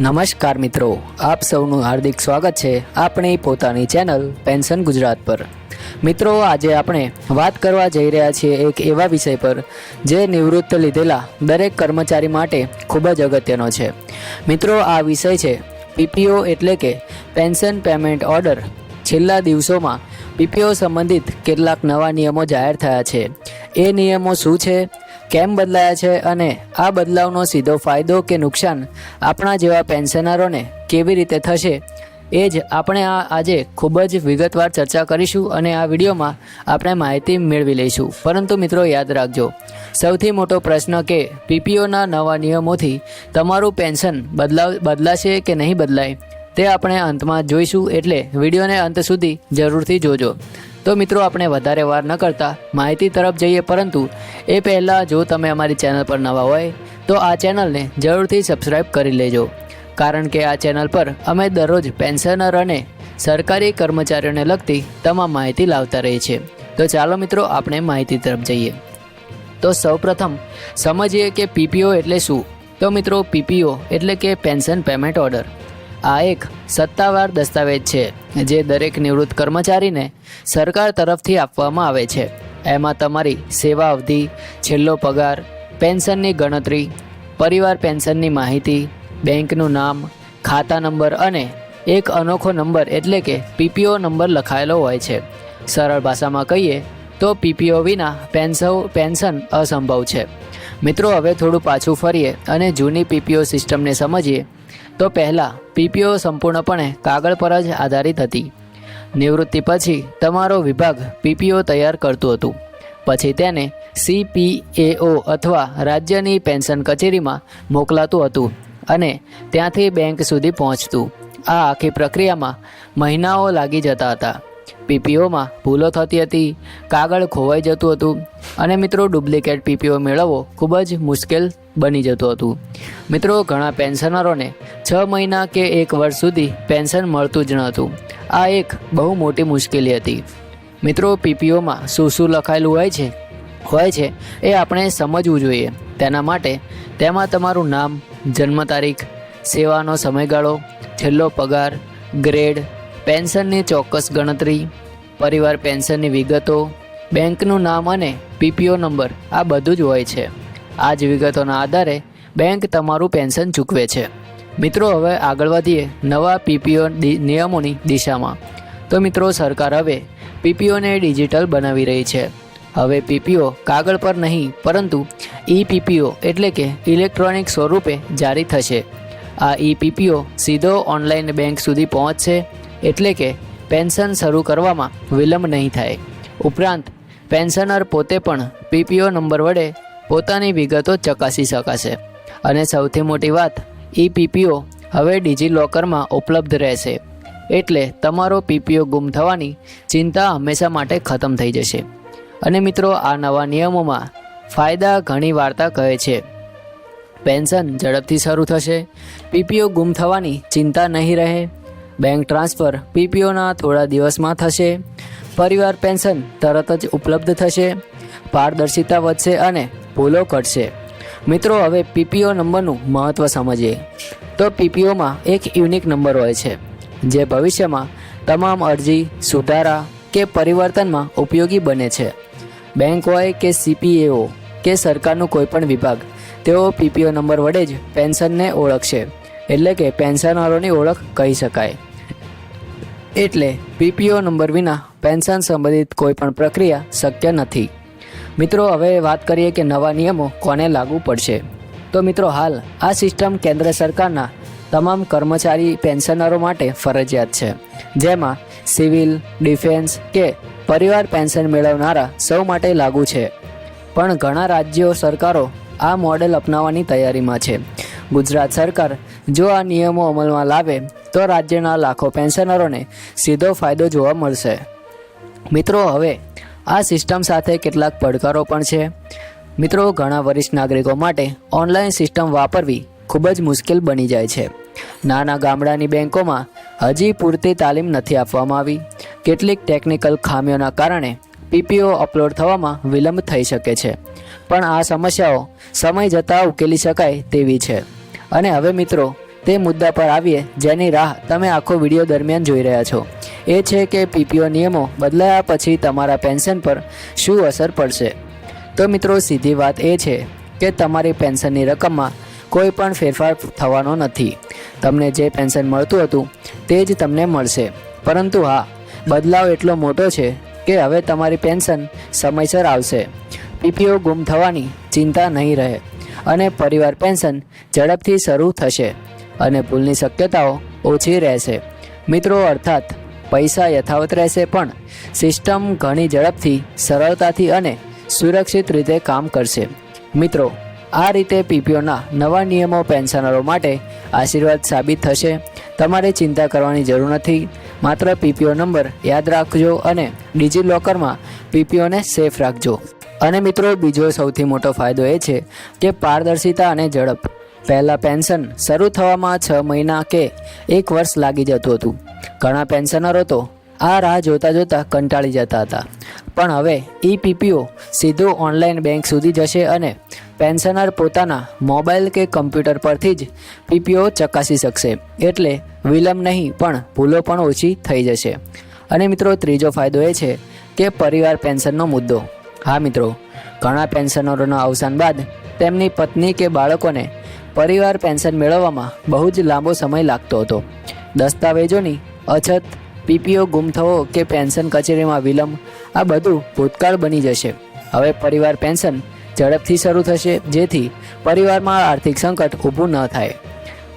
નમસ્કાર મિત્રો, આપ સૌનું હાર્દિક સ્વાગત છે આપણી પોતાની ચેનલ પેન્શન ગુજરાત પર. મિત્રો, આજે આપણે વાત કરવા જઈ રહ્યા છીએ એક એવા વિષય પર જે નિવૃત્ત લીધેલા દરેક કર્મચારી માટે ખૂબ જ અગત્યનો છે. મિત્રો, આ વિષય છે પીપીઓ એટલે કે પેન્શન પેમેન્ટ ઓર્ડર. છેલ્લા દિવસોમાં પીપીઓ સંબંધિત કેટલાક નવા નિયમો જાહેર થયા છે. એ નિયમો શું છે? કેમ બદલાયા છે અને આ બદલાવનો સીધો ફાયદો કે નુકસાન આપણા જેવા પેન્શનરોને કેવી રીતે થશે, એ જ આપણે આ આજે ખૂબ જ વિગતવાર ચર્ચા કરીશું અને આ વિડીયોમાં આપણે માહિતી મેળવી લઈશું. પરંતુ મિત્રો યાદ રાખજો, સૌથી મોટો પ્રશ્ન કે પીપીઓના નવા નિયમોથી તમારું પેન્શન બદલાવ, બદલાશે કે નહીં બદલાય? તે આપણે અંતમાં જોઈશું એટલે વિડીયોને અંત સુધી જરૂરથી જોજો. તો મિત્રો, આપણે વધારે વાર ન કરતા માહિતી તરફ જઈએ, પરંતુ એ પહેલાં જો તમે અમારી ચેનલ પર નવા હોય, તો આ ચેનલને જરૂરથી સબસ્ક્રાઈબ કરી લેજો. કારણ કે આ ચેનલ પર અમે દરરોજ પેન્શનર અને સરકારી કર્મચારીઓને લગતી તમામ માહિતી લાવતા રહીએ છીએ. તો ચાલો મિત્રો, આપણે માહિતી તરફ જઈએ. તો સૌપ્રથમ, સમજીએ કે પીપીઓ એટલે શું? તો મિત્રો પીપીઓ એટલે કે પેન્શન પેમેન્ટ ઓર્ડર. આ એક સત્તાવાર દસ્તાવેજ છે, જે દરેક નિવૃત્ત કર્મચારીને સરકાર તરફથી આપવામાં આવે છે. એમાં તમારી સેવા અવધિ, છેલ્લો પગાર, પેન્શનની ગણતરી, પરિવાર પેન્શનની માહિતી, બેંકનું નામ, ખાતા નંબર અને એક અનોખો નંબર એટલે કે પીપીઓ નંબર લખાયેલો હોય છે. સરળ ભાષામાં કહીએ તો પીપીઓ વિના પેન્શન પેન્શન અસંભવ છે. મિત્રો, હવે થોડું પાછું ફરીએ અને જૂની પીપીઓ સિસ્ટમને સમજીએ. તો પહેલાં પીપીઓ સંપૂર્ણપણે કાગળ પર જ આધારિત હતી. નિવૃત્તિ પછી તમારો વિભાગ પીપીઓ તૈયાર કરતું હતું. પછી તેને સીપીએઓ અથવા રાજ્યની પેન્શન કચેરીમાં મોકલાતું હતું અને ત્યાંથી બેંક સુધી પહોંચતું. આ આખી પ્રક્રિયામાં મહિનાઓ લાગી જતા હતા. પીપીઓમાં ભૂલો થતી હતી. કાગળ ખોવાઈ જતું હતું અને મિત્રો ડુપ્લિકેટ પીપીઓ મેળવવો ખૂબ જ મુશ્કેલ બની જતું હતું. મિત્રો, ઘણા પેન્શનરોને છ મહિના કે એક વર્ષ સુધી પેન્શન મળતું જ ન હતું. આ એક બહુ મોટી મુશ્કેલી હતી. મિત્રો, પીપીઓમાં શું શું લખાયેલું હોય છે? હોય છે, એ આપણે સમજવું જોઈએ. તેના માટે તેમાં તમારું નામ, જન્મ તારીખ, સેવાનો સમયગાળો, છેલ્લો પગાર, ગ્રેડ પેન્શનની ચોક્કસ ગણતરી, પરિવાર પેન્શનની વિગતો, બેંકનું નામ અને પીપીઓ નંબર, આ બધું જ હોય છે. આ જ વિગતોના આધારે બેંક તમારું પેન્શન ચૂકવે છે. મિત્રો, હવે આગળ વધીએ નવા પીપીઓ નિયમોની દિશામાં. તો મિત્રો, સરકાર હવે પીપીઓને ડિજિટલ બનાવી રહી છે. હવે પીપીઓ કાગળ પર નહીં, પરંતુ ઈ પીપીઓ એટલે કે ઇલેક્ટ્રોનિક સ્વરૂપે જારી થશે. આ ઈ પીપીઓ સીધો ઓનલાઈન બેંક સુધી પહોંચશે. એટલે કે પેન્શન શરૂ કરવામાં વિલંબ નહીં થાય. ઉપરાંત, પેન્શનર પોતે પણ પીપીઓ નંબર વડે પોતાની વિગતો ચકાસી શકાશે. અને સૌથી મોટી વાત, ઈ પીપીઓ હવે ડિજિલોકરમાં ઉપલબ્ધ રહેશે. એટલે તમારો પીપીઓ ગુમ થવાની ચિંતા હંમેશા માટે ખતમ થઈ જશે. અને મિત્રો, આ નવા નિયમોમાં ફાયદા ઘણી વાર્તા કહે છે. પેન્શન ઝડપથી શરૂ થશે પીપીઓ ગુમ થવાની ચિંતા નહીં રહે બેંક ટ્રાન્સફર પીપીઓના થોડા દિવસમાં થશે. પરિવાર પેન્શન તરત જ ઉપલબ્ધ થશે. પારદર્શિતા વધશે અને ભૂલો ઘટશે. મિત્રો, હવે પીપીઓ નંબરનું મહત્ત્વ સમજીએ. તો પીપીઓમાં એક યુનિક નંબર હોય છે, જે ભવિષ્યમાં તમામ અરજી, સુધારા કે પરિવર્તનમાં ઉપયોગી બને છે. બેંક હોય કે સીપીએઓ કે સરકારનું કોઈપણ વિભાગ, તેઓ પીપીઓ નંબર વડે જ પેન્શનને ઓળખશે. એટલે કે પેન્શનરોની ઓળખ કહી શકાય. એટલે પીપીઓ નંબર વિના પેન્શન સંબંધિત કોઈપણ પ્રક્રિયા શક્ય નથી. મિત્રો, હવે વાત કરીએ કે નવા નિયમો કોને લાગુ પડશે. તો મિત્રો, હાલ આ સિસ્ટમ કેન્દ્ર સરકારના તમામ કર્મચારી પેન્શનરો માટે ફરજિયાત છે, જેમાં સિવિલ, ડિફેન્સ કે પરિવાર પેન્શન મેળવનારા સૌ માટે લાગુ છે. પણ ઘણા રાજ્યો સરકારો આ મોડેલ અપનાવવાની તૈયારીમાં છે. ગુજરાત સરકાર જો આ નિયમો અમલમાં લાવે તો રાજ્યના લાખો પેન્શનરોને સીધો ફાયદો જોવા મળશે. મિત્રો, હવે આ સિસ્ટમ સાથે કેટલાક પડકારો પણ છે. મિત્રો, ઘણા વરિષ્ઠ નાગરિકો માટે ઓનલાઈન સિસ્ટમ વાપરવી ખૂબ જ મુશ્કેલ બની જાય છે. નાના ગામડાની બેંકોમાં હજી પૂરતી તાલીમ નથી આપવામાં આવી. કેટલીક ટેકનિકલ ખામીઓના કારણે પીપીઓ અપલોડ થવામાં વિલંબ થઈ શકે છે. પણ આ સમસ્યાઓ સમય જતાં ઉકેલી શકાય તેવી છે. અને હવે મિત્રો તે મુદ્દા પર આવીએ, જેની રાહ તમે આખો વીડિયો દરમિયાન જોઈ રહ્યા છો. એ છે કે પીપીઓ નિયમો બદલાયા પછી તમારા પેન્શન પર શું અસર પડશે? તો મિત્રો, સીધી વાત એ છે કે તમારી પેન્શનની રકમમાં કોઈ પણ ફેરફાર થવાનો નથી. તમને જે પેન્શન મળતું હતું, તે જ તમને મળશે. પરંતુ હા, બદલાવ એટલો મોટો છે કે હવે તમારી પેન્શન સમયસર આવશે. પીપીઓ ગુમ થવાની ચિંતા નહીં રહે અને પરિવાર પેન્શન ઝડપથી શરૂ થશે. અને ભૂલની શક્યતાઓ ઓછી રહેશે. મિત્રો, અર્થાત, પૈસા યથાવત રહેશે પણ સિસ્ટમ ઘણી ઝડપથી, સરળતાથી અને સુરક્ષિત રીતે કામ કરશે. મિત્રો, આ રીતે પીપીઓના નવા નિયમો પેન્શનરો માટે આશીર્વાદ સાબિત થશે. તમારે ચિંતા કરવાની જરૂર નથી. માત્ર પીપીઓ નંબર યાદ રાખજો અને ડિજિલોકરમાં પીપીઓને સેફ રાખજો. અને મિત્રો, બીજો સૌથી મોટો ફાયદો એ છે કે પારદર્શિતા અને ઝડપ. પહેલાં પેન્શન શરૂ થવામાં છ મહિના કે એક વર્ષ લાગી જતું હતું. ઘણા પેન્શનરો તો આ રાહ જોતા જોતા કંટાળી જતા હતા. પણ હવે ઈ પીપીઓ સીધો ઓનલાઈન બેંક સુધી જશે અને પેન્શનર પોતાના મોબાઈલ કે કમ્પ્યુટર પરથી જ પીપીઓ ચકાસી શકશે. એટલે વિલંબ નહીં, પણ ભૂલો પણ ઓછી થઈ જશે. અને મિત્રો, ત્રીજો ફાયદો એ છે કે પરિવાર પેન્શનનો મુદ્દો. હા મિત્રો, ઘણા પેન્શનરોના અવસાન બાદ તેમની પત્ની કે બાળકોને પરિવાર પેન્શન મેળવવામાં બહુ જ લાંબો સમય લાગતો હતો. દસ્તાવેજોની અછત, પીપીઓ ગુમ થવો કે પેન્શન કચેરીમાં વિલંબ, આ બધું ભૂતકાળ બની જશે. હવે પરિવાર પેન્શન ઝડપથી શરૂ થશે, જેથી પરિવારમાં આર્થિક સંકટ ઊભું ન થાય.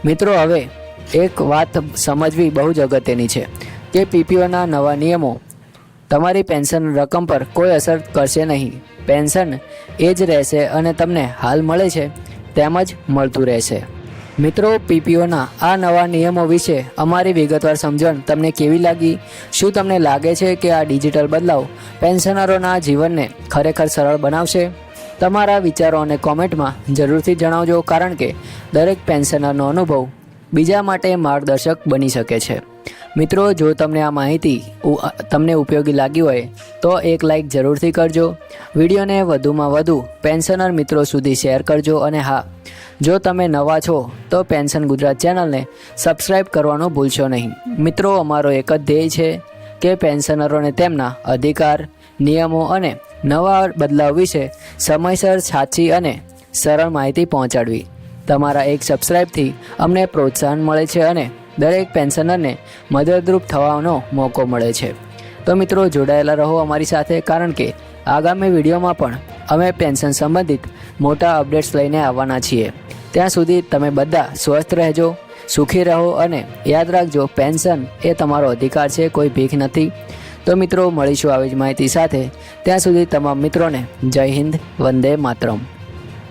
મિત્રો, હવે એક વાત સમજવી બહુ જ અગત્યની છે કે પીપીઓના નવા નિયમો તમારી પેન્શન રકમ પર કોઈ અસર કરશે નહીં. પેન્શન એ જ રહેશે અને તમને હાલ મળે છે તેમ જ મળતું રહેશે. મિત્રો, પીપીઓના આ નવા નિયમો વિશે અમારી વિગતવાર સમજણ તમને કેવી લાગી? શું તમને લાગે છે કે આ ડિજિટલ બદલાવ પેન્શનરોના જીવનને ખરેખર સરળ બનાવશે? તમારા વિચારો અને કોમેન્ટમાં જરૂરથી જણાવજો, કારણ કે દરેક પેન્શનરનો અનુભવ બીજા માટે માર્ગદર્શક બની શકે છે. મિત્રો, જો તમને આ માહિતી તમને ઉપયોગી લાગી હોય, તો એક લાઈક જરૂરથી કરજો. વિડીયોને વધુમાં વધુ પેન્શનર મિત્રો સુધી શેર કરજો અને હા, જો તમે નવા છો, તો પેન્શન ગુજરાત ચેનલને સબસ્ક્રાઈબ કરવાનું ભૂલશો નહીં. મિત્રો, અમારો એક જ ધ્યેય છે કે પેન્શનરોને તેમના અધિકાર, નિયમો અને નવા બદલાવ વિશે સમયસર સાચી અને સરળ માહિતી પહોંચાડવી. તમારા એક સબસ્ક્રાઈબથી અમને પ્રોત્સાહન મળે છે અને દરેક પેન્શનરને મદદરૂપ થવાનો મોકો મળે છે. તો મિત્રો, જોડાયેલા રહો અમારી સાથે, કારણ કે આગામી વિડીયોમાં પણ અમે પેન્શન સંબંધિત મોટા અપડેટ્સ લઈને આવવાના છીએ. ત્યાં સુધી તમે બધા સ્વસ્થ રહેજો, સુખી રહો અને યાદ રાખજો, પેન્શન એ તમારો અધિકાર છે, કોઈ ભીખ નથી. તો મિત્રો, મળીશું આવી જ માહિતી સાથે. ત્યાં સુધી તમામ મિત્રોને જય હિન્દ, વંદે માતરમ.